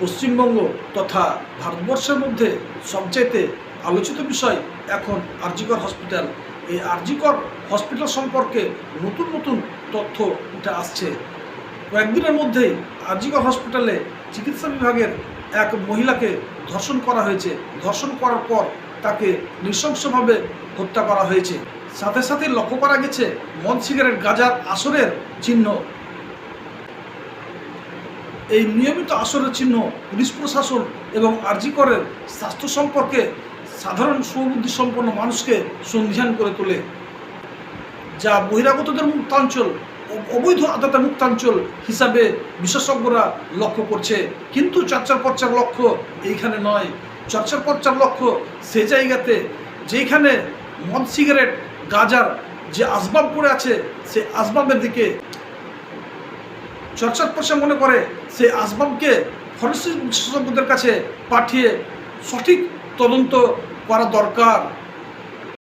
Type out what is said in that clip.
পশ্চিমবঙ্গ তথা ভারতবর্ষের মধ্যে সবচাইতে আলোচিত বিষয় এখন আরজিকর হসপিটাল। এই আরজিকর হসপিটাল সম্পর্কে নতুন নতুন তথ্য উঠে আসছে। কয়েকদিনের মধ্যেই আরজিকর হসপিটালে চিকিৎসা বিভাগের এক মহিলাকে ধর্ষণ করা হয়েছে। ধর্ষণ করার পর তাকে নৃশংসভাবে হত্যা করা হয়েছে। সাথে সাথে লক্ষ্য করা গেছে মদ, সিগারেট, গাজার আসরের চিহ্ন এই নিয়মিত আসরের চিহ্ন পুলিশ প্রশাসন এবং আরজিকরের স্বাস্থ্য সম্পর্কে সাধারণ সুবুদ্ধি সম্পন্ন মানুষকে সন্ধিহান করে তোলে, যা বহিরাগতদের মুক্তাঞ্চল অবৈধ আদাতা মুক্তাঞ্চল হিসাবে বিশেষজ্ঞরা লক্ষ্য করছে। কিন্তু চর্চার পর্চার লক্ষ্য এইখানে নয়। চর্চার পর্চার লক্ষ্য সে জায়গাতে যেখানে মদ, সিগারেট, গাজার যে আসবাব পড়ে আছে, সে আসবাবের দিকে চর্চার পর্চা মনে করে সেই আসবাবকে ফরেন্সিক বিশেষজ্ঞদের কাছে পাঠিয়ে সঠিক তদন্ত করা দরকার।